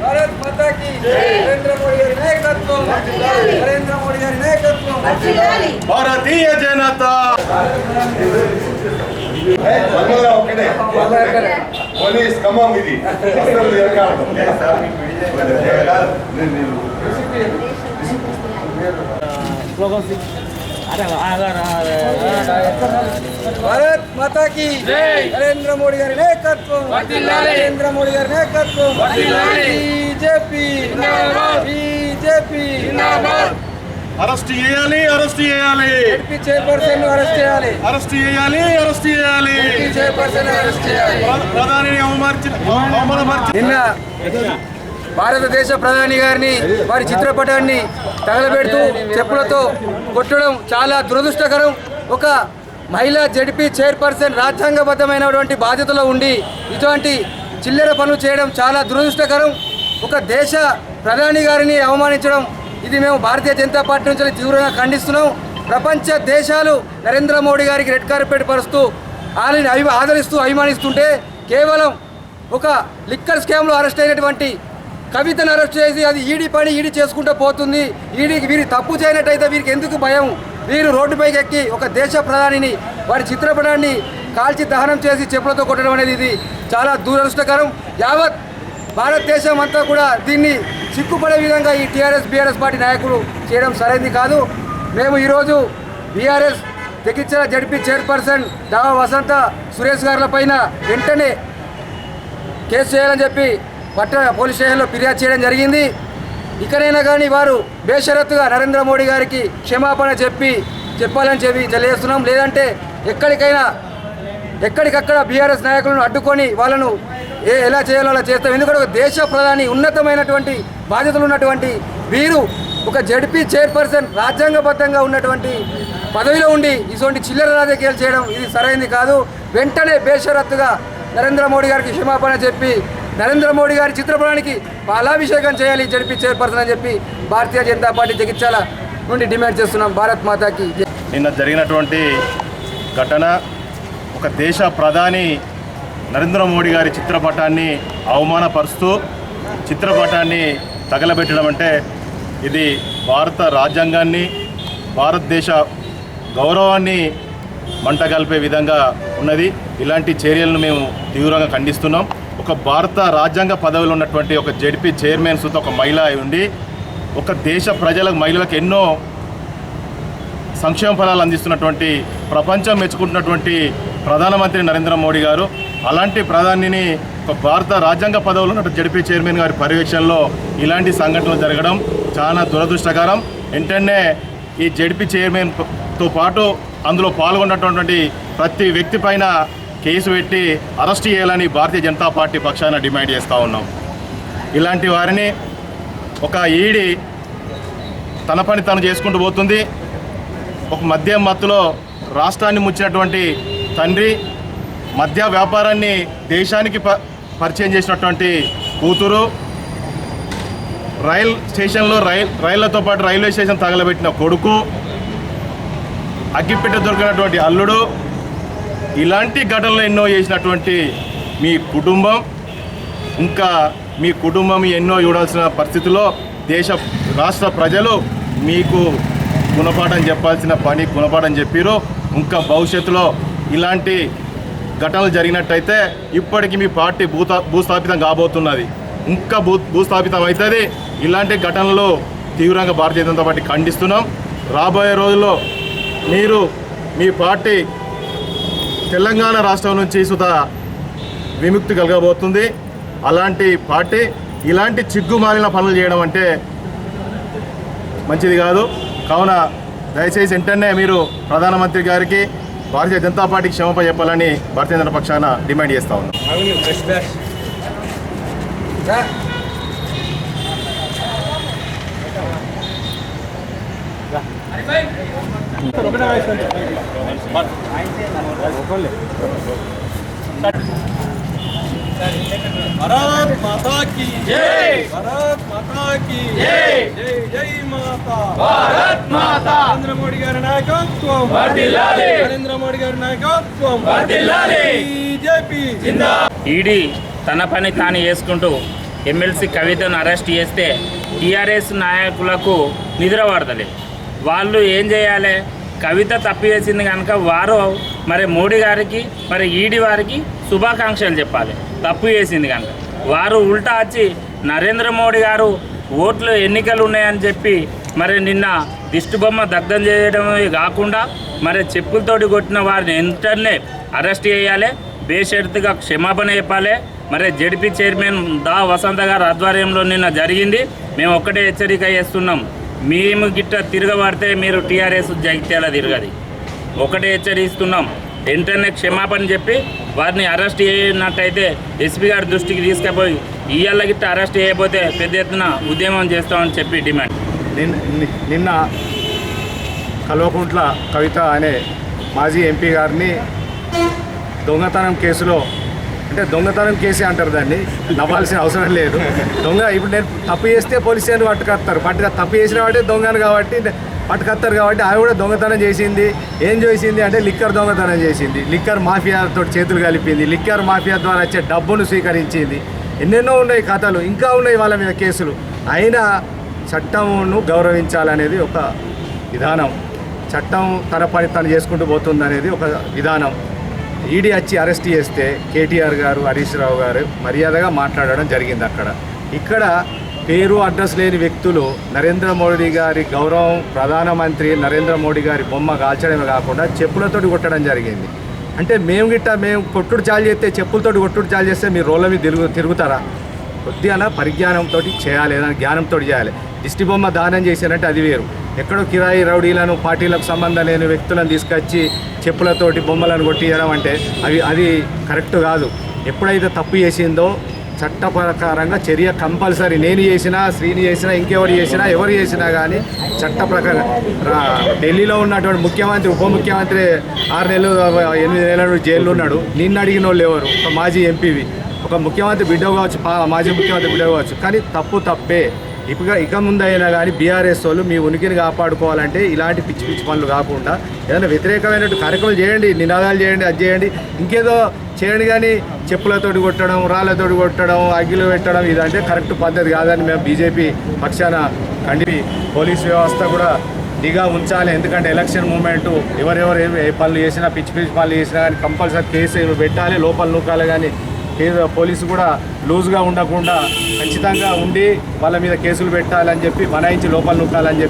భారత్ మాతా కి నరేంద్ర మోడీ గారి నాయకత్వం నరేంద్ర మోడీ గారి నాయకత్వం భారతీయ జనతా పోలీస్ ఖమ్మం ఇది అసలు ఎరకాడు. భారత్ మాతా కి నరేంద్ర మోడీ గారి నాయకత్వం నరేంద్ర మోడీ గారి నాయకత్వం బీజేపీ. బీజేపీ. అరెస్ట్ చేయాలి అరెస్ట్ చేయాలి. ఎంపీ చైర్పర్సన్ అరెస్ట్ చేయాలి. అరెస్ట్ చేయాలి అరెస్ట్ చేయాలి. ఎంపీ చైర్పర్సన్ అరెస్ట్ చేయాలి. ప్ర- ప్రధానిని అవమార్చిన అవమానపరిచిన నిన్న భారతదేశ ప్రధాని గారిని వారి చిత్రపటాన్ని తగలబెడుతూ చెప్పులతో కొట్టడం చాలా దురదృష్టకరం. ఒక మహిళా జడ్పీ చైర్పర్సన్ రాజ్యాంగబద్ధమైనటువంటి బాధ్యతలో ఉండి ఇటువంటి చిల్లర పనులు చేయడం చాలా దురదృష్టకరం. ఒక దేశ ప్రధాని గారిని అవమానించడం ఇది మేము భారతీయ జనతా పార్టీ నుంచి తీవ్రంగా ఖండిస్తున్నాం. ప్రపంచ దేశాలు నరేంద్ర మోడీ గారికి రెడ్ కార్పెట్ పరుస్తూ ఆయనని అభి ఆదరిస్తూ అభిమానిస్తుంటే కేవలం ఒక లిక్కర్ స్కామ్లో అరెస్ట్ అయినటువంటి కవితను అరెస్ట్ చేసి అది ఈడీ పని ఈడీ చేసుకుంటూ పోతుంది. ఈడీకి వీరి తప్పు చేయనట్టయితే వీరికి ఎందుకు భయం? వీరు రోడ్డుపైకి ఎక్కి ఒక దేశ ప్రధానిని వారి చిత్రపటాన్ని కాల్చి దహనం చేసి చెప్పులతో కొట్టడం అనేది ఇది. చాలా దురదృష్టకరం. యావత్ భారతదేశం అంతా కూడా దీన్ని చిక్కుపడే విధంగా ఈ టీఆర్ఎస్ బీఆర్ఎస్ పార్టీ నాయకులు చేయడం సరైనది కాదు. మేము ఈరోజు బీఆర్ఎస్ తెగించిన జడ్పీ చైర్పర్సన్ దావా వసంత సురేష్ గారుల పైన వెంటనే కేసు చేయాలని చెప్పి పట్టణ పోలీస్ స్టేషన్లో ఫిర్యాదు చేయడం జరిగింది. ఇకనైనా కానీ వారు బేషరత్తుగా నరేంద్ర మోడీ గారికి క్షమాపణ చెప్పి చెప్పాలని చెప్పి తెలియజేస్తున్నాం. లేదంటే ఎక్కడికైనా ఎక్కడికక్కడ బీఆర్ఎస్ నాయకులను అడ్డుకొని వాళ్ళను ఏ ఎలా చేయాలో అలా చేస్తాం. ఎందుకంటే ఒక దేశ ప్రధాని ఉన్నతమైనటువంటి బాధ్యతలు ఉన్నటువంటి వీరు ఒక జడ్పీ చైర్పర్సన్ రాజ్యాంగబద్ధంగా ఉన్నటువంటి పదవిలో ఉండి ఇటువంటి చిల్లర రాజకీయాలు చేయడం ఇది సరైనది కాదు. వెంటనే బేషరత్తుగా నరేంద్ర మోడీ గారికి క్షమాపణ చెప్పి నరేంద్ర మోడీ గారి చిత్రపటానికి పాలాభిషేకం చేయాలి జడిపి చైర్పర్సన్ అని చెప్పి భారతీయ జనతా పార్టీ జగిత్యాల నుండి డిమాండ్ చేస్తున్నాం భారత్ మాతాకి. నిన్న జరిగినటువంటి ఘటన ఒక దేశ ప్రధాని నరేంద్ర మోడీ గారి చిత్రపటాన్ని అవమానపరుస్తూ చిత్రపటాన్ని తగలబెట్టడం అంటే ఇది భారత రాజ్యాంగాన్ని భారతదేశ గౌరవాన్ని మంటగలిపే విధంగా ఉన్నది. ఇలాంటి చర్యలను మేము తీవ్రంగా ఖండిస్తున్నాం. ఒక భారత రాజ్యాంగ పదవిలో ఉన్నటువంటి ఒక జడ్పీ చైర్మన్ సుత ఒక మహిళ అయి ఉండి ఒక దేశ ప్రజలకు మహిళలకు ఎన్నో సంక్షేమ ఫలాలు అందిస్తున్నటువంటి ప్రపంచం మెచ్చుకుంటున్నటువంటి ప్రధానమంత్రి నరేంద్ర మోడీ గారు అలాంటి ప్రధానిని ఒక భారత రాజ్యాంగ పదవులు ఉన్న జడ్పీ చైర్మన్ గారి పర్యవేక్షణలో ఇలాంటి సంఘటనలు జరగడం చాలా దురదృష్టకరం. వెంటనే ఈ జడ్పీ చైర్మన్తో పాటు అందులో పాల్గొన్నటువంటి ప్రతి వ్యక్తి పైన కేసు పెట్టి అరెస్ట్ చేయాలని భారతీయ జనతా పార్టీ పక్షాన డిమాండ్ చేస్తూ ఉన్నాం. ఇలాంటి వారిని ఒక ఈడి తన పని తను చేసుకుంటూ పోతుంది. ఒక మద్యం మత్తులో రాష్ట్రాన్ని ముంచినటువంటి తండ్రి మద్య వ్యాపారాన్ని దేశానికి ప పరిచయం చేసినటువంటి కూతురు రైల్ స్టేషన్లో రైల్ రైళ్ళతో పాటు రైల్వే స్టేషన్ తగలబెట్టిన కొడుకు అగ్గిపెట్ట దొరికినటువంటి అల్లుడు ఇలాంటి ఘటనలు ఎన్నో చేసినటువంటి మీ కుటుంబం ఇంకా మీ కుటుంబం ఎన్నో చూడాల్సిన పరిస్థితిలో దేశ రాష్ట్ర ప్రజలు మీకు గుణపాఠం చెప్పాల్సిన పని గుణపాఠం చెప్పారు ఇంకా భవిష్యత్తులో ఇలాంటి ఘటనలు జరిగినట్టయితే ఇప్పటికీ మీ పార్టీ భూతా భూస్థాపితం కాబోతున్నది. ఇంకా భూ భూస్థాపితం అవుతుంది. ఇలాంటి ఘటనలు తీవ్రంగా భారతీయ జనతా పార్టీ ఖండిస్తున్నాం. రాబోయే రోజుల్లో మీరు మీ పార్టీ తెలంగాణ రాష్ట్రం నుంచి సుత విముక్తి కలగబోతుంది. అలాంటి పార్టీ ఇలాంటి చిగ్గుమాలిన పనులు చేయడం అంటే మంచిది కాదు. కావున దయచేసి వెంటనే మీరు ప్రధానమంత్రి గారికి భారతీయ జనతా పార్టీకి క్షమపై చెప్పాలని భారతీయ జనతా పక్షాన డిమాండ్ చేస్తా ఉన్నాం. రా. భారత్ మాతాకి జై భారత్ మాతాకి జై జై జై మాతా భారత్ మాతా నరేంద్ర మోడీ గారి నాయకత్వం వర్ధిల్లాలి నరేంద్ర మోడీ గారి నాయకత్వం వర్ధిల్లాలి బీజేపీ జిందా ఈడీ తన పని తాను చేసుకుంటూ ఎమ్మెల్సీ కవితను అరెస్ట్ చేస్తే టీఆర్ఎస్ నాయకులకు నిద్ర పడతలేదు వాళ్ళు ఏం చేయాలి? కవిత తప్పు చేసింది కనుక వారు మరి మోడీ గారికి మరి ఈడీ వారికి శుభాకాంక్షలు చెప్పాలి. తప్పు చేసింది కనుక. వారు ఉల్టా వచ్చి నరేంద్ర మోడీ గారు ఓట్లు ఎన్నికలు ఉన్నాయని చెప్పి మరి నిన్న దిష్టిబొమ్మ దగ్ధం చేయడమే కాకుండా మరి చెప్పులతోటి కొట్టిన వారిని వెంటనే అరెస్ట్ చేయాలి. బేషరతుగా క్షమాపణ చెప్పాలి. మరి జడిపి చైర్మన్ దా వసంత గారు ఆధ్వర్యంలో నిన్న జరిగింది. మేము ఒక్కటే హెచ్చరిక చేస్తున్నాం. మేము గిట్ట తిరగబడితే మీరు టీఆర్ఎస్ జగిత్యాల తిరగది. ఒకటే హెచ్చరిస్తున్నాం. వెంటనే క్షమాపణ చెప్పి వారిని అరెస్ట్ చేయనట్టయితే ఎస్పీ గారి దృష్టికి తీసుకుపోయి ఇవాళ గిట్ట అరెస్ట్ చేయకపోతే పెద్ద ఎత్తున ఉద్యమం చేస్తామని చెప్పి డిమాండ్. నిన్- నిన్న కల్వకుంట్ల కవిత అనే మాజీ ఎంపీ గారిని దొంగతనం కేసులో అంటే దొంగతనం కేసే అంటారు దాన్ని. నవ్వాల్సిన అవసరం లేదు. దొంగ ఇప్పుడు నేను తప్పు చేస్తే పోలీసులు పట్టుకొస్తారు. పట్టుక తప్పు చేసిన వాటి దొంగను కాబట్టి పట్టుకొస్తారు కాబట్టి ఆమె కూడా దొంగతనం చేసింది. ఏం చేసింది అంటే లిక్కర్ దొంగతనం చేసింది. లిక్కర్ మాఫియాతో చేతులు కలిపింది. లిక్కర్ మాఫియా ద్వారా వచ్చే డబ్బును స్వీకరించింది. ఎన్నెన్నో ఉన్నాయి కథలు. ఇంకా ఉన్నాయి వాళ్ళ మీద కేసులు. అయినా చట్టమును గౌరవించాలనేది ఒక విధానం. చట్టం తన పని తను చేసుకుంటూ పోతుంది అనేది ఒక విధానం. ఈడీ వచ్చి అరెస్ట్ చేస్తే కేటీఆర్ గారు హరీష్ రావు గారు మర్యాదగా మాట్లాడడం జరిగింది అక్కడ. ఇక్కడ పేరు అడ్రస్ లేని వ్యక్తులు నరేంద్ర మోడీ గారి గౌరవం ప్రధానమంత్రి నరేంద్ర మోడీ గారి బొమ్మ కాల్చడమే కాకుండా చెప్పులతోటి కొట్టడం జరిగింది. అంటే మేము గిట్ట మేము కొట్టుడు చాలు చేస్తే చెప్పులతోటి కొట్టుడు చాలు చేస్తే మీరు రోళ్ళ మీద తిరుగు తిరుగుతారా? కొద్దిగా పరిజ్ఞానంతో చేయాలి ఏదైనా జ్ఞానంతో చేయాలి. దిష్టి బొమ్మ దానం చేశారంటే అది వేరు. ఎక్కడో కిరాయి రౌడీలను పార్టీలకు సంబంధం లేని వ్యక్తులను తీసుకొచ్చి చెప్పులతోటి బొమ్మలను కొట్టియడం అంటే అవి అది కరెక్ట్ కాదు. ఎప్పుడైతే తప్పు చేసిందో చట్ట ప్రకారంగా చర్య కంపల్సరీ. నేను చేసినా శ్రీని చేసినా ఇంకెవరు చేసినా ఎవరు చేసినా కానీ చట్ట ప్రకారం ఢిల్లీలో ఉన్నటువంటి ముఖ్యమంత్రి ఉప ముఖ్యమంత్రి ఆరు నెలలు ఎనిమిది నెలలు జైల్లో ఉన్నాడు. నిన్ను అడిగిన వాళ్ళు ఎవరు? ఒక మాజీ ఎంపీవి. ఒక ముఖ్యమంత్రి బిడ్డ కావచ్చు మాజీ ముఖ్యమంత్రి బిడ్డ కావచ్చు. కానీ తప్పు తప్పే. ఇక ఇక ముందైనా కానీ బీఆర్ఎస్ వాళ్ళు మీ ఉనికిని కాపాడుకోవాలంటే ఇలాంటి పిచ్చి పిచ్చి పనులు కాకుండా ఏదైనా వ్యతిరేకమైనటువంటి కార్యక్రమం చేయండి నినాదాలు చేయండి అది చేయండి. ఇంకేదో చేయండి కానీ చెప్పులతోటి కొట్టడం రాళ్ళతోటి కొట్టడం అగ్గిలు పెట్టడం ఇదంటే కరెక్ట్ పద్ధతి కాదని మేము బీజేపీ పక్షాన ఖండి పోలీస్ వ్యవస్థ కూడా నిఘా ఉంచాలి. ఎందుకంటే ఎలక్షన్ మూమెంట్ ఎవరెవరు ఏ- ఏ పనులు చేసినా పిచ్చి పిచ్చి పనులు చేసినా కానీ కంపల్సరీ కేసు పెట్టాలి లోపల నూకాలి కానీ కేసు పోలీసు కూడా లూజ్గా ఉండకుండా ఖచ్చితంగా ఉండి వాళ్ళ మీద కేసులు పెట్టాలని చెప్పి బనాయించి లోపల నూకాలని చెప్పి